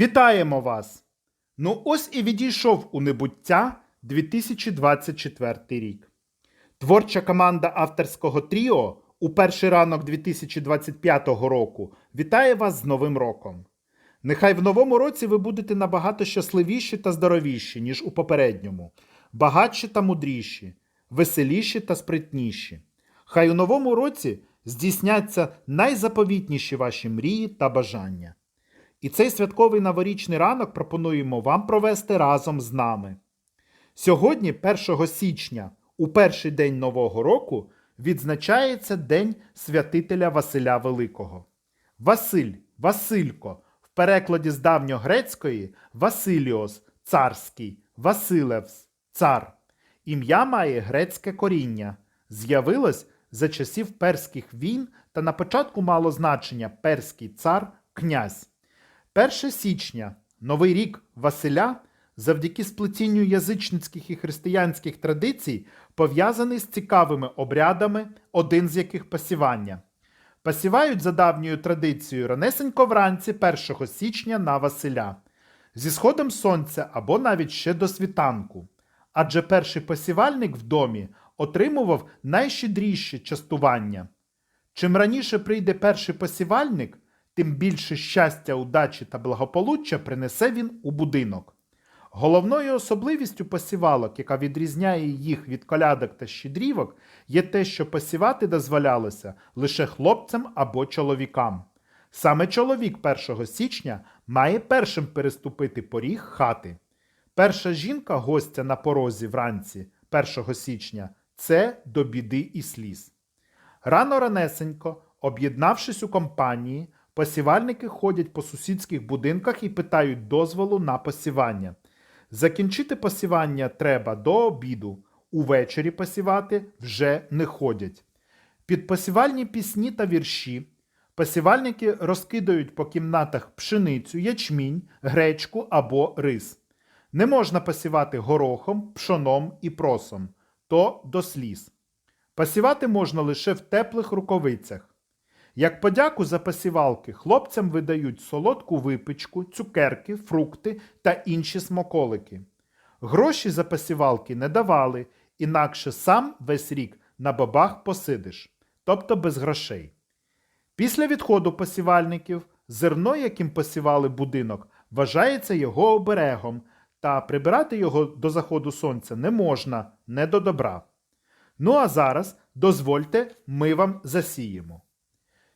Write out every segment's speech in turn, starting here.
Вітаємо вас! Ну ось і відійшов у небуття 2024 рік. Творча команда авторського тріо у перший ранок 2025 року вітає вас з Новим роком. Нехай в новому році ви будете набагато щасливіші та здоровіші, ніж у попередньому, багатші та мудріші, веселіші та спритніші. Хай у новому році здійсняться найзаповітніші ваші мрії та бажання. І цей святковий новорічний ранок пропонуємо вам провести разом з нами. Сьогодні, 1 січня, у перший день Нового року, відзначається День святителя Василя Великого. Василь, Василько, в перекладі з давньогрецької Василіос, царський, Василевс, цар. Ім'я має грецьке коріння. З'явилось за часів перських війн та на початку мало значення перський цар, князь. 1 січня, Новий рік Василя, завдяки сплетінню язичницьких і християнських традицій, пов'язаний з цікавими обрядами, один з яких посівання. Посівають за давньою традицією ранесенько вранці 1 січня на Василя, зі сходом сонця або навіть ще до світанку. Адже перший посівальник в домі отримував найщедріше частування. Чим раніше прийде перший посівальник, тим більше щастя, удачі та благополуччя принесе він у будинок. Головною особливістю посівалок, яка відрізняє їх від колядок та щедрівок, є те, що посівати дозволялося лише хлопцям або чоловікам. Саме чоловік 1 січня має першим переступити поріг хати. Перша жінка гостя на порозі вранці 1 січня це до біди і сліз. Рано ранесенько, об'єднавшись у компанії, посівальники ходять по сусідських будинках і питають дозволу на посівання. Закінчити посівання треба до обіду, увечері посівати вже не ходять. Під посівальні пісні та вірші посівальники розкидають по кімнатах пшеницю, ячмінь, гречку або рис. Не можна посівати горохом, пшоном і просом, то до сліз. Посівати можна лише в теплих рукавицях. Як подяку за посівалки хлопцям видають солодку випічку, цукерки, фрукти та інші смаколики. Гроші за посівалки не давали, інакше сам весь рік на бабах посидиш, тобто без грошей. Після відходу посівальників зерно, яким посівали будинок, вважається його оберегом, та прибирати його до заходу сонця не можна, не до добра. Ну а зараз дозвольте, ми вам засіємо.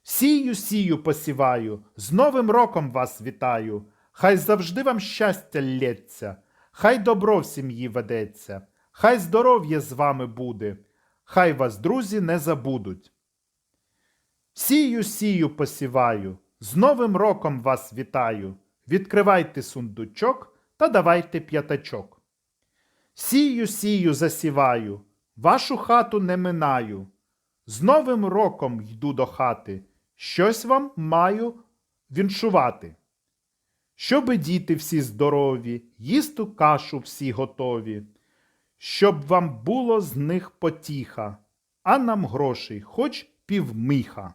Сію, сію, посіваю, з Новим роком вас вітаю. Хай завжди вам щастя лється, хай добро в сім'ї ведеться, хай здоров'я з вами буде, хай вас друзі не забудуть. Сію, сію, посіваю, з Новим роком вас вітаю. Відкривайте сундучок та давайте п'ятачок. Сію, сію, засіваю, вашу хату не минаю. З Новим роком йду до хати, щось вам маю віншувати. Щоби діти всі здорові, їсти кашу всі готові, щоб вам було з них потіха, а нам грошей хоч півмиха.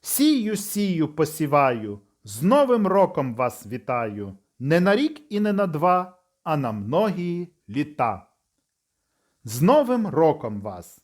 Сію, сію, посіваю, з Новим роком вас вітаю, не на рік і не на два, а на многії літа. З Новим роком вас!